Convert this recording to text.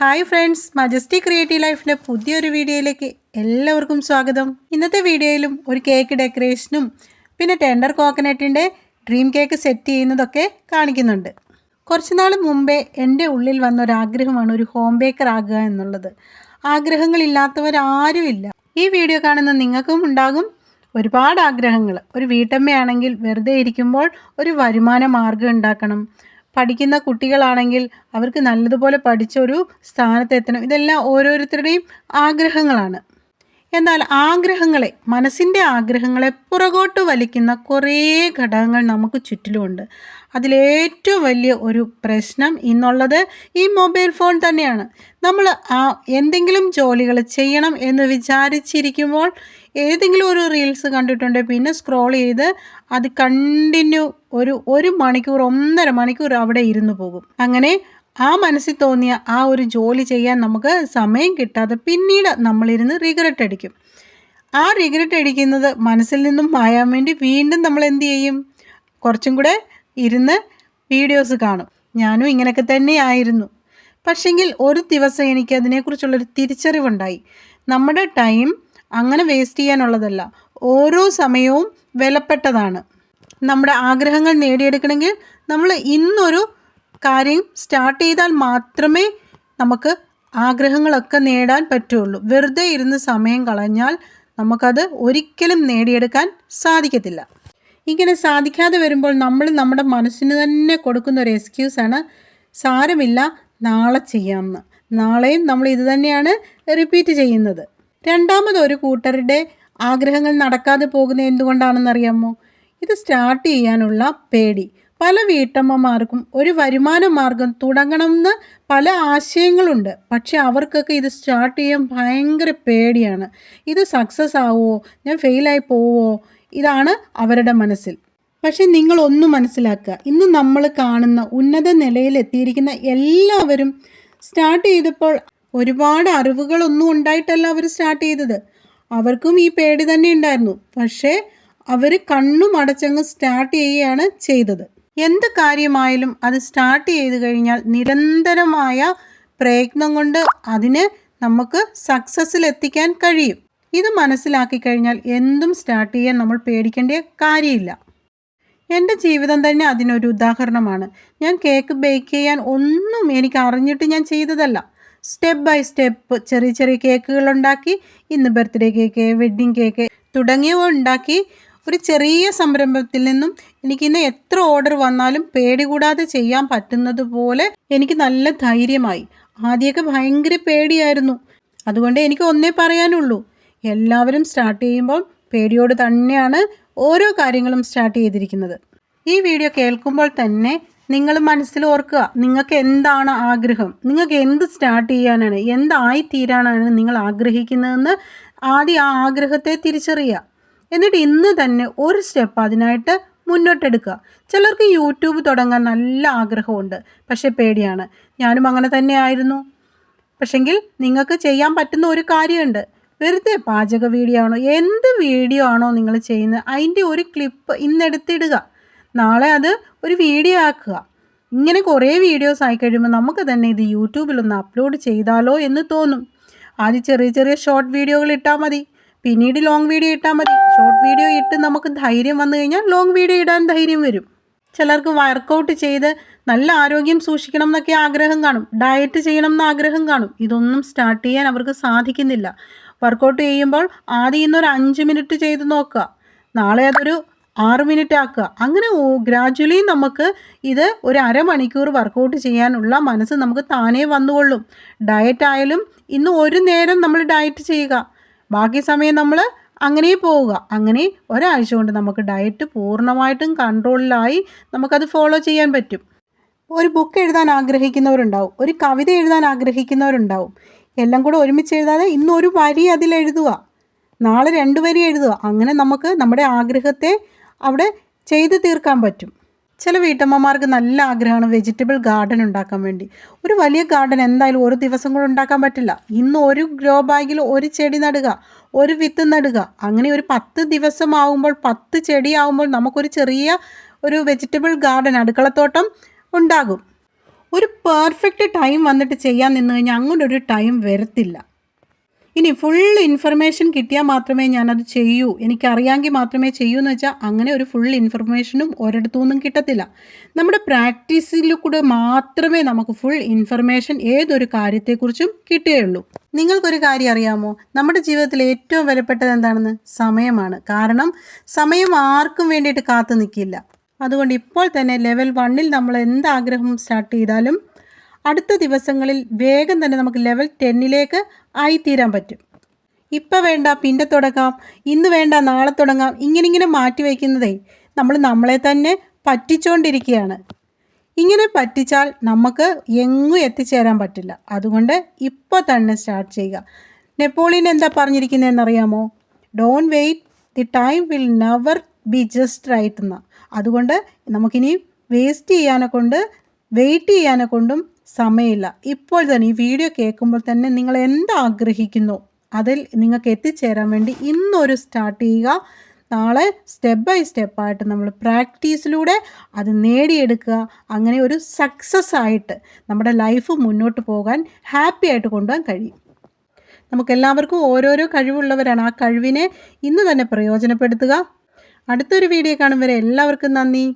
Hi friends majesty creative ലൈഫിന്റെ പുതിയൊരു വീഡിയോയിലേക്ക് എല്ലാവർക്കും സ്വാഗതം. ഇന്നത്തെ വീഡിയോയിലും ഒരു കേക്ക് ഡെക്കറേഷനും പിന്നെ ടെൻഡർ കോക്കനട്ടിന്റെ ഡ്രീം കേക്ക് സെറ്റ് ചെയ്യുന്നതൊക്കെ കാണിക്കുന്നുണ്ട്. കുറച്ച് നാൾ മുമ്പേ എന്റെ ഉള്ളിൽ വന്ന ഒരു ആഗ്രഹമാണ് ഒരു ഹോം ബേക്കർ ആകുക എന്നുള്ളത്. ആഗ്രഹങ്ങളില്ലാത്തവരാരുമില്ല ഈ വീഡിയോ കാണുന്ന നിങ്ങൾക്കും ഉണ്ടാകും ഒരുപാട് ആഗ്രഹങ്ങൾ. ഒരു വീട്ടമ്മയാണെങ്കിൽ വെറുതെ ഇരിക്കുമ്പോൾ ഒരു വരുമാന മാർഗം ഉണ്ടാക്കണം. പഠിക്കുന്ന കുട്ടികളാണെങ്കിൽ അവർക്ക് നല്ലതുപോലെ പഠിച്ചൊരു സ്ഥാനത്തെത്തണം. ഇതെല്ലാം ഓരോരുത്തരുടെയും ആഗ്രഹങ്ങളാണ്. എന്നാൽ ആഗ്രഹങ്ങളെ മനസ്സിന്റെ ആഗ്രഹങ്ങളെ പുറകോട്ട് വലിക്കുന്ന കുറേ ഘടകങ്ങൾ നമുക്ക് ചുറ്റിലുമുണ്ട്. അതിലേറ്റവും വലിയ ഒരു പ്രശ്നം ഇന്നുള്ളത് ഈ മൊബൈൽ ഫോൺ തന്നെയാണ്. നമ്മൾ ആ എന്തെങ്കിലും ജോലികൾ ചെയ്യണം എന്ന് വിചാരിച്ചിരിക്കുമ്പോൾ ഏതെങ്കിലും ഒരു റീൽസ് കണ്ടിട്ടുണ്ട് പിന്നെ സ്ക്രോൾ ചെയ്ത് അത് കണ്ടിന്യൂ ഒരു ഒരു മണിക്കൂർ ഒന്നര മണിക്കൂർ അവിടെ ഇരുന്ന് പോകും. അങ്ങനെ ആ മനസ്സിൽ തോന്നിയ ആ ഒരു ജോലി ചെയ്യാൻ നമുക്ക് സമയം കിട്ടാതെ പിന്നീട് നമ്മളിരുന്ന് റിഗ്രറ്റ് അടിക്കും. ആ റിഗ്രറ്റ് അടിക്കുന്നത് മനസ്സിൽ നിന്നും മായാൻ വേണ്ടി വീണ്ടും നമ്മൾ എന്ത് ചെയ്യും? കുറച്ചും കൂടെ ഇരുന്ന് വീഡിയോസ് കാണും. ഞാനും ഇങ്ങനെയൊക്കെ തന്നെയായിരുന്നു പക്ഷെങ്കിൽ ഒരു ദിവസം എനിക്ക് അതിനെക്കുറിച്ചുള്ളൊരു തിരിച്ചറിവുണ്ടായി. നമ്മുടെ ടൈം അങ്ങനെ വേസ്റ്റ് ചെയ്യാനുള്ളതല്ല. ഓരോ സമയവും വിലപ്പെട്ടതാണ്. നമ്മുടെ ആഗ്രഹങ്ങൾ നേടിയെടുക്കണമെങ്കിൽ നമ്മൾ ഇന്നൊരു കാര്യം സ്റ്റാർട്ട് ചെയ്താൽ മാത്രമേ നമുക്ക് ആഗ്രഹങ്ങളൊക്കെ നേടാൻ പറ്റുള്ളൂ. വെറുതെ ഇരുന്ന് സമയം കളഞ്ഞാൽ നമുക്കത് ഒരിക്കലും നേടിയെടുക്കാൻ സാധിക്കത്തില്ല. ഇങ്ങനെ സാധിക്കാതെ വരുമ്പോൾ നമ്മൾ നമ്മുടെ മനസ്സിന് തന്നെ കൊടുക്കുന്ന ഒരു എക്സ്ക്യൂസാണ് സാരമില്ല നാളെ ചെയ്യാമെന്ന്. നാളെയും നമ്മൾ ഇത് തന്നെയാണ് റിപ്പീറ്റ് ചെയ്യുന്നത്. രണ്ടാമത് ഒരു കൂട്ടരുടെ ആഗ്രഹങ്ങൾ നടക്കാതെ പോകുന്നത് എന്തുകൊണ്ടാണെന്നറിയാമോ ഇത് സ്റ്റാർട്ട് ചെയ്യാനുള്ള പേടി. പല വീട്ടമ്മമാർക്കും ഒരു വരുമാന മാർഗം തുടങ്ങണമെന്ന് പല ആശയങ്ങളുണ്ട്. പക്ഷെ അവർക്കൊക്കെ ഇത് സ്റ്റാർട്ട് ചെയ്യാൻ ഭയങ്കര പേടിയാണ്. ഇത് സക്സസ് ആവുമോ ഞാൻ ഫെയിലായി പോവോ ഇതാണ് അവരുടെ മനസ്സിൽ. പക്ഷെ നിങ്ങൾ ഒന്ന് മനസ്സിലാക്കുക. ഇന്ന് നമ്മൾ കാണുന്ന ഉന്നത നിലയിൽ എത്തിയിരിക്കുന്ന എല്ലാവരും സ്റ്റാർട്ട് ചെയ്തപ്പോൾ ഒരുപാട് അറിവുകളൊന്നും ഉണ്ടായിട്ടല്ല അവർ സ്റ്റാർട്ട് ചെയ്തത്. അവർക്കും ഈ പേടി തന്നെ ഉണ്ടായിരുന്നു. പക്ഷേ അവർ കണ്ണും അടച്ചങ്ങ് സ്റ്റാർട്ട് ചെയ്യുകയാണ് ചെയ്തത്. എന്ത് കാര്യമായാലും അത് സ്റ്റാർട്ട് ചെയ്ത് കഴിഞ്ഞാൽ നിരന്തരമായ പ്രയത്നം കൊണ്ട് അതിന് നമുക്ക് സക്സസ്സിൽ എത്തിക്കാൻ കഴിയും. ഇത് മനസ്സിലാക്കി കഴിഞ്ഞാൽ എന്തും സ്റ്റാർട്ട് ചെയ്യാൻ നമ്മൾ പേടിക്കേണ്ട കാര്യമില്ല. എന്റെ ജീവിതം തന്നെ അതിനൊരു ഉദാഹരണമാണ്. ഞാൻ കേക്ക് ബേക്ക് ചെയ്യാൻ ഒന്നും എനിക്ക് അറിഞ്ഞിട്ട് ഞാൻ ചെയ്തതല്ല. സ്റ്റെപ്പ് ബൈ സ്റ്റെപ്പ് ചെറിയ ചെറിയ കേക്കുകൾ ഉണ്ടാക്കി ഇന്ന് ബർത്ത്ഡേ കേക്ക് വെഡ്ഡിങ് കേക്ക് തുടങ്ങിയവ ഉണ്ടാക്കി ഒരു ചെറിയ സംരംഭത്തിൽ നിന്നും എനിക്കിന്ന് എത്ര ഓർഡർ വന്നാലും പേടി കൂടാതെ ചെയ്യാൻ പറ്റുന്നത് പോലെ എനിക്ക് നല്ല ധൈര്യമായി. ആദ്യമൊക്കെ ഭയങ്കര പേടിയായിരുന്നു. അതുകൊണ്ട് എനിക്ക് ഒന്നേ പറയാനുള്ളൂ. എല്ലാവരും സ്റ്റാർട്ട് ചെയ്യുമ്പോൾ പേടിയോട് തന്നെയാണ് ഓരോ കാര്യങ്ങളും സ്റ്റാർട്ട് ചെയ്തിരിക്കുന്നത്. ഈ വീഡിയോ കേൾക്കുമ്പോൾ തന്നെ നിങ്ങൾ മനസ്സിൽ ഓർക്കുക നിങ്ങൾക്ക് എന്താണ് ആഗ്രഹം? നിങ്ങൾക്ക് എന്ത് സ്റ്റാർട്ട് ചെയ്യാനാണ് എന്തായി തീരാനാണ് നിങ്ങൾ ആഗ്രഹിക്കുന്നതെന്ന് ആദ്യം ആ ആഗ്രഹത്തെ തിരിച്ചറിയുക. എന്നിട്ട് ഇന്ന് തന്നെ ഒരു സ്റ്റെപ്പ് അതിനായിട്ട് മുന്നോട്ടെടുക്കുക. ചിലർക്ക് യൂട്യൂബ് തുടങ്ങാൻ നല്ല ആഗ്രഹമുണ്ട്. പക്ഷേ പേടിയാണ്. ഞാനും അങ്ങനെ തന്നെ ആയിരുന്നു പക്ഷെങ്കിൽ നിങ്ങൾക്ക് ചെയ്യാൻ പറ്റുന്ന ഒരു കാര്യമുണ്ട്. വെറുതെ പാചക വീഡിയോ ആണോ എന്ത് വീഡിയോ ആണോ നിങ്ങൾ ചെയ്യുന്നത് അതിന്റെ ഒരു ക്ലിപ്പ് ഇന്നെടുത്തിടുക. നാളെ അത് ഒരു വീഡിയോ ആക്കുക. ഇങ്ങനെ കുറേ വീഡിയോസ് ആയി കഴിയുമ്പോൾ നമുക്ക് തന്നെ ഇത് യൂട്യൂബിലൊന്ന് അപ്ലോഡ് ചെയ്താലോ എന്ന് തോന്നും. ആദ്യം ചെറിയ ചെറിയ ഷോർട്ട് വീഡിയോകൾ ഇട്ടാൽ മതി. പിന്നീട് ലോങ് വീഡിയോ ഇട്ടാൽ മതി. ഷോർട്ട് വീഡിയോ ഇട്ട് നമുക്ക് ധൈര്യം വന്നു കഴിഞ്ഞാൽ ലോങ് വീഡിയോ ഇടാൻ ധൈര്യം വരും. ചിലർക്ക് വർക്കൗട്ട് ചെയ്ത് നല്ല ആരോഗ്യം സൂക്ഷിക്കണം എന്നൊക്കെ ആഗ്രഹം കാണും. ഡയറ്റ് ചെയ്യണം എന്ന ആഗ്രഹം കാണും. ഇതൊന്നും സ്റ്റാർട്ട് ചെയ്യാൻ അവർക്ക് സാധിക്കുന്നില്ല. വർക്കൗട്ട് ചെയ്യുമ്പോൾ ആദ്യം ഇന്നൊരു അഞ്ച് മിനിറ്റ് ചെയ്ത് നോക്കുക. നാളെ അതൊരു ആറ് മിനിറ്റ് ആക്കുക. അങ്ങനെ ഗ്രാജുവലി നമുക്ക് ഇത് ഒരു അരമണിക്കൂർ വർക്കൗട്ട് ചെയ്യാനുള്ള മനസ്സ് നമുക്ക് താനേ വന്നുകൊള്ളും. ഡയറ്റ് ആയാലും ഇന്ന് ഒരു നേരം നമ്മൾ ഡയറ്റ് ചെയ്യുക. ബാക്കി സമയം നമ്മൾ അങ്ങനെ പോവുക. അങ്ങനെ ഒരാഴ്ച കൊണ്ട് നമുക്ക് ഡയറ്റ് പൂർണമായിട്ടും കൺട്രോളിലായി നമുക്കത് ഫോളോ ചെയ്യാൻ പറ്റും. ഒരു ബുക്ക് എഴുതാൻ ആഗ്രഹിക്കുന്നവരുണ്ടാവും. ഒരു കവിത എഴുതാൻ ആഗ്രഹിക്കുന്നവരുണ്ടാവും. എല്ലാം കൂടെ ഒരുമിച്ച് എഴുതാതെ ഇന്ന് ഒരു വരി അതിൽ എഴുതുക. നാളെ രണ്ട് വരി എഴുതുക. അങ്ങനെ നമുക്ക് നമ്മുടെ ആഗ്രഹത്തെ അവിടെ ചെയ്തു തീർക്കാൻ പറ്റും. ചില വീട്ടമ്മമാർക്ക് നല്ല ആഗ്രഹമാണ് വെജിറ്റബിൾ ഗാർഡൻ ഉണ്ടാക്കാൻ വേണ്ടി. ഒരു വലിയ ഗാർഡൻ എന്തായാലും ഒരു ദിവസം കൂടെ ഉണ്ടാക്കാൻ പറ്റില്ല. ഇന്ന് ഒരു ഗ്രോ ബാഗിൽ ഒരു ചെടി നടുക ഒരു വിത്ത് നടുക അങ്ങനെ ഒരു പത്ത് ദിവസം ആകുമ്പോൾ പത്ത് ചെടി ആകുമ്പോൾ നമുക്കൊരു ചെറിയ ഒരു വെജിറ്റബിൾ ഗാർഡൻ അടുക്കളത്തോട്ടം ഉണ്ടാകും. ഒരു പെർഫെക്റ്റ് ടൈം വന്നിട്ട് ചെയ്യാൻ നിന്ന് കഴിഞ്ഞാൽ അങ്ങനെ ഒരു ടൈം വരത്തില്ല. ഇനി ഫുൾ ഇൻഫർമേഷൻ കിട്ടിയാൽ മാത്രമേ ഞാനത് ചെയ്യൂ. എനിക്കറിയാമെങ്കിൽ മാത്രമേ ചെയ്യൂ എന്ന് വെച്ചാൽ അങ്ങനെ ഒരു ഫുൾ ഇൻഫർമേഷനും ഒരിടത്തുനിന്നും കിട്ടത്തില്ല. നമ്മുടെ പ്രാക്ടീസിൽ കൂടെ മാത്രമേ നമുക്ക് ഫുൾ ഇൻഫർമേഷൻ ഏതൊരു കാര്യത്തെക്കുറിച്ചും കിട്ടുകയുള്ളൂ. നിങ്ങൾക്കൊരു കാര്യം അറിയാമോ? നമ്മുടെ ജീവിതത്തിൽ ഏറ്റവും വിലപ്പെട്ടത് എന്താണെന്ന്? സമയമാണ്. കാരണം സമയം ആർക്കും വേണ്ടിയിട്ട് കാത്തു നിൽക്കില്ല. അതുകൊണ്ട് ഇപ്പോൾ തന്നെ ലെവൽ വണ്ണിൽ നമ്മൾ എന്ത് ആഗ്രഹം സ്റ്റാർട്ട് ചെയ്താലും അടുത്ത ദിവസങ്ങളിൽ വേഗം തന്നെ നമുക്ക് ലെവൽ ടെന്നിലേക്ക് ആയിത്തീരാൻ പറ്റും. ഇപ്പം വേണ്ട പിന്നെ തുടങ്ങാം ഇന്ന് വേണ്ട നാളെ തുടങ്ങാം ഇങ്ങനെ ഇങ്ങനെ മാറ്റി വയ്ക്കുന്നതേ നമ്മൾ നമ്മളെ തന്നെ പറ്റിച്ചുകൊണ്ടിരിക്കുകയാണ് ഇങ്ങനെ പറ്റിച്ചാൽ നമുക്ക് എങ്ങും എത്തിച്ചേരാൻ പറ്റില്ല. അതുകൊണ്ട് ഇപ്പോൾ തന്നെ സ്റ്റാർട്ട് ചെയ്യുക. നെപ്പോളിയൻ എന്താ പറഞ്ഞിരിക്കുന്നതെന്നറിയാമോ don't wait the time will never be just right എന്ന അതുകൊണ്ട് നമുക്കിനി വേസ്റ്റ് ചെയ്യാനെ കൊണ്ട് വെയിറ്റ് ചെയ്യാനെ കൊണ്ടും സമയമില്ല. ഇപ്പോൾ തന്നെ ഈ വീഡിയോ കേൾക്കുമ്പോൾ തന്നെ നിങ്ങൾ എന്താഗ്രഹിക്കുന്നു? അതിൽ നിങ്ങൾക്ക് എത്തിച്ചേരാൻ വേണ്ടി ഇന്നൊരു സ്റ്റാർട്ട് ചെയ്യുക. നാളെ സ്റ്റെപ്പ് ബൈ സ്റ്റെപ്പായിട്ട് നമ്മൾ പ്രാക്ടീസിലൂടെ അത് നേടിയെടുക്കുക. അങ്ങനെ ഒരു സക്സസ് ആയിട്ട് നമ്മുടെ ലൈഫ് മുന്നോട്ട് പോകാൻ ഹാപ്പി ആയിട്ട് കൊണ്ടുപോകാൻ കഴിയും. നമുക്കെല്ലാവർക്കും ഓരോരോ കഴിവുള്ളവരാണ്. ആ കഴിവിനെ ഇന്ന് തന്നെ പ്രയോജനപ്പെടുത്തുക. അടുത്തൊരു വീഡിയോ കാണും വരെ എല്ലാവർക്കും നന്ദി.